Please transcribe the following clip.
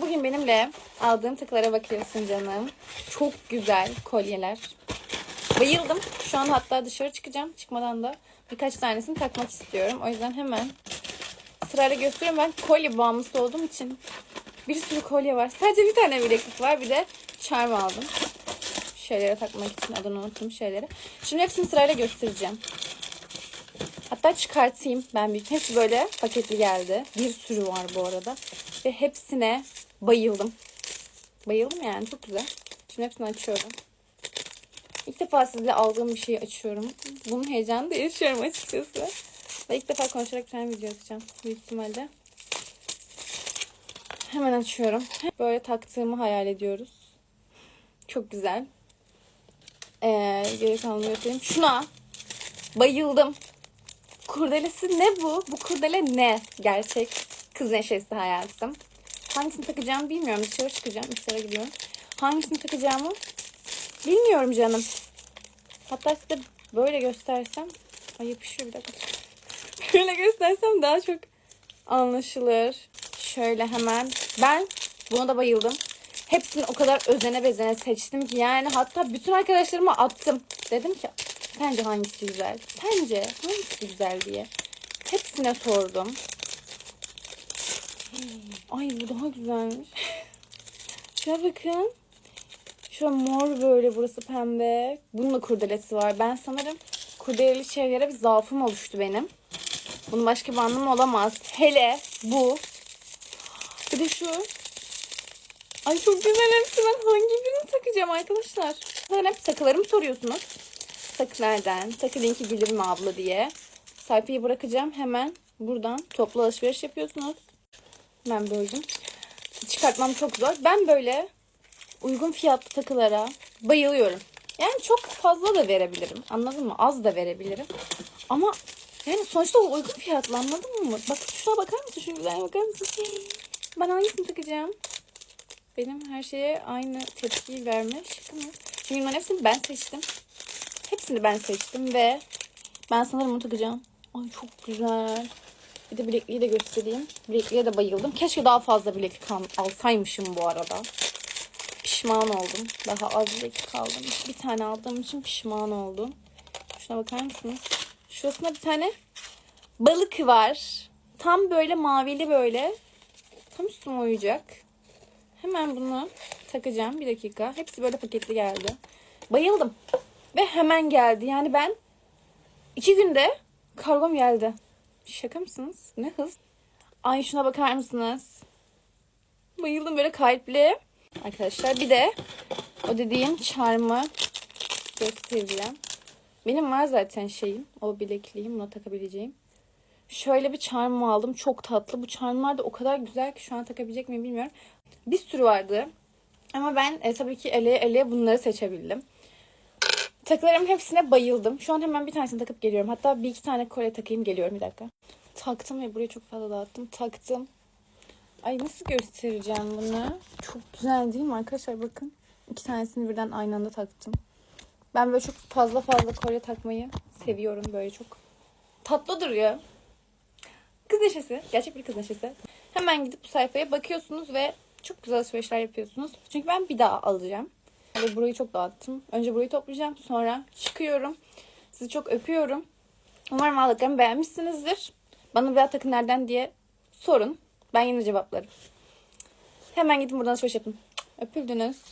Bugün benimle aldığım takılara bakıyorsun canım. Çok güzel kolyeler. Bayıldım. Şu an hatta dışarı çıkacağım. Çıkmadan da birkaç tanesini takmak istiyorum. O yüzden hemen sırayla gösteriyorum. Ben kolye bağımlısı olduğum için bir sürü kolye var. Sadece bir tane bileklik var. Bir de charm aldım. Şeylere takmak için adını unuttum şeyleri. Şimdi hepsini sırayla göstereceğim. Hatta çıkartayım ben bir. Hepsi böyle paketli geldi. Bir sürü var bu arada. Ve hepsine bayıldım. Bayıldım yani çok güzel. Şimdi hepsini açıyorum. İlk defa sizle aldığım bir şeyi açıyorum. Bunun heyecanını da yaşıyorum açıkçası. Ve ilk defa konuşarak bir tane video atacağım. Büyük ihtimalle. Hemen açıyorum. Böyle taktığımı hayal ediyoruz. Çok güzel. Ee, geri kalanını göstereyim. Şuna bayıldım. Kurdelesi ne bu? Bu kurdele ne? Gerçek kız neşesi hayatım. Hangisini takacağımı bilmiyorum. Dışarı çıkacağım. Dışarı gidiyorum. Hangisini takacağımı bilmiyorum canım. Hatta size böyle göstersem. Ay yapışıyor bir dakika. Böyle göstersem daha çok anlaşılır. Şöyle hemen. Ben buna da bayıldım. Hepsini o kadar özene bezene seçtim ki yani hatta bütün arkadaşlarıma attım. Dedim ki sence hangisi güzel? Sence hangisi güzel diye. Hepsine sordum. Ay bu daha güzelmiş. Şuna bakın. Şu mor böyle burası pembe. Bunun da kurdelesi var. Ben sanırım kurdeleli şeylere bir zaafım oluştu benim. Bunun başka bir anlamı olamaz. Hele bu. Bir de şu. Ay çok güzel hepsi. Ben hangi birini takacağım arkadaşlar? Zaten hep takılarımı soruyorsunuz. Takı nereden? Takı linki gelir mi abla diye. Sayfayı bırakacağım. Hemen buradan toplu alışveriş yapıyorsunuz. Ben böldüm. Çıkartmam çok zor. Ben böyle uygun fiyatlı takılara bayılıyorum. Yani çok fazla da verebilirim. Anladın mı? Az da verebilirim. Ama yani sonuçta o uygun fiyatlı anladın mı? Bak şuna bakar mısın? Şu güzel bakar mısın? Ben hangisini takacağım? Benim her şeye aynı tepkiyi verme şaka mı? Çünkü bunların hepsini ben seçtim. Hepsini ben seçtim ve ben sanırım bunu takacağım. Ay çok güzel. Bir de bilekliği de göstereyim. Bilekliğe de bayıldım. Keşke daha fazla bileklik al- alsaymışım bu arada. Pişman oldum. Daha az bileklik kaldım. Bir tane aldığım için pişman oldum. Şuna bakar mısınız? Şurasında bir tane balık var. Tam böyle mavili böyle. Tam üstüme uyacak. Hemen bunu takacağım. Bir dakika. Hepsi böyle paketli geldi. Bayıldım. Ve hemen geldi. Yani ben iki günde kargom geldi. Şaka mısınız? Ne hız? Ay şuna bakar mısınız? Bayıldım böyle kalpli. Arkadaşlar bir de o dediğim charm'ı göstereceğim. Benim var zaten şeyim. O bilekliğim. Buna takabileceğim. Şöyle bir charm aldım. Çok tatlı. Bu charmlar da o kadar güzel ki şu an takabilecek miyim bilmiyorum. Bir sürü vardı. Ama ben e, tabii ki eleye eleye bunları seçebildim. Takılarım hepsine bayıldım. Şu an hemen bir tanesini takıp geliyorum. Hatta bir iki tane kolye takayım geliyorum bir dakika. Taktım ve buraya çok fazla dağıttım. Taktım. Ay nasıl göstereceğim bunu? Çok güzel değil mi arkadaşlar? Bakın. İki tanesini birden aynı anda taktım. Ben böyle çok fazla fazla kolye takmayı seviyorum. Böyle çok tatlı duruyor. Kız neşesi. Gerçek bir kız neşesi. Hemen gidip bu sayfaya bakıyorsunuz ve çok güzel alışverişler yapıyorsunuz. Çünkü ben bir daha alacağım. Ve burayı çok dağıttım. Önce burayı toplayacağım. Sonra çıkıyorum. Sizi çok öpüyorum. Umarım aldıklarımı beğenmişsinizdir. Bana bir takın nereden diye sorun. Ben yine cevaplarım. Hemen gidin buradan alışveriş yapın. Öpüldünüz.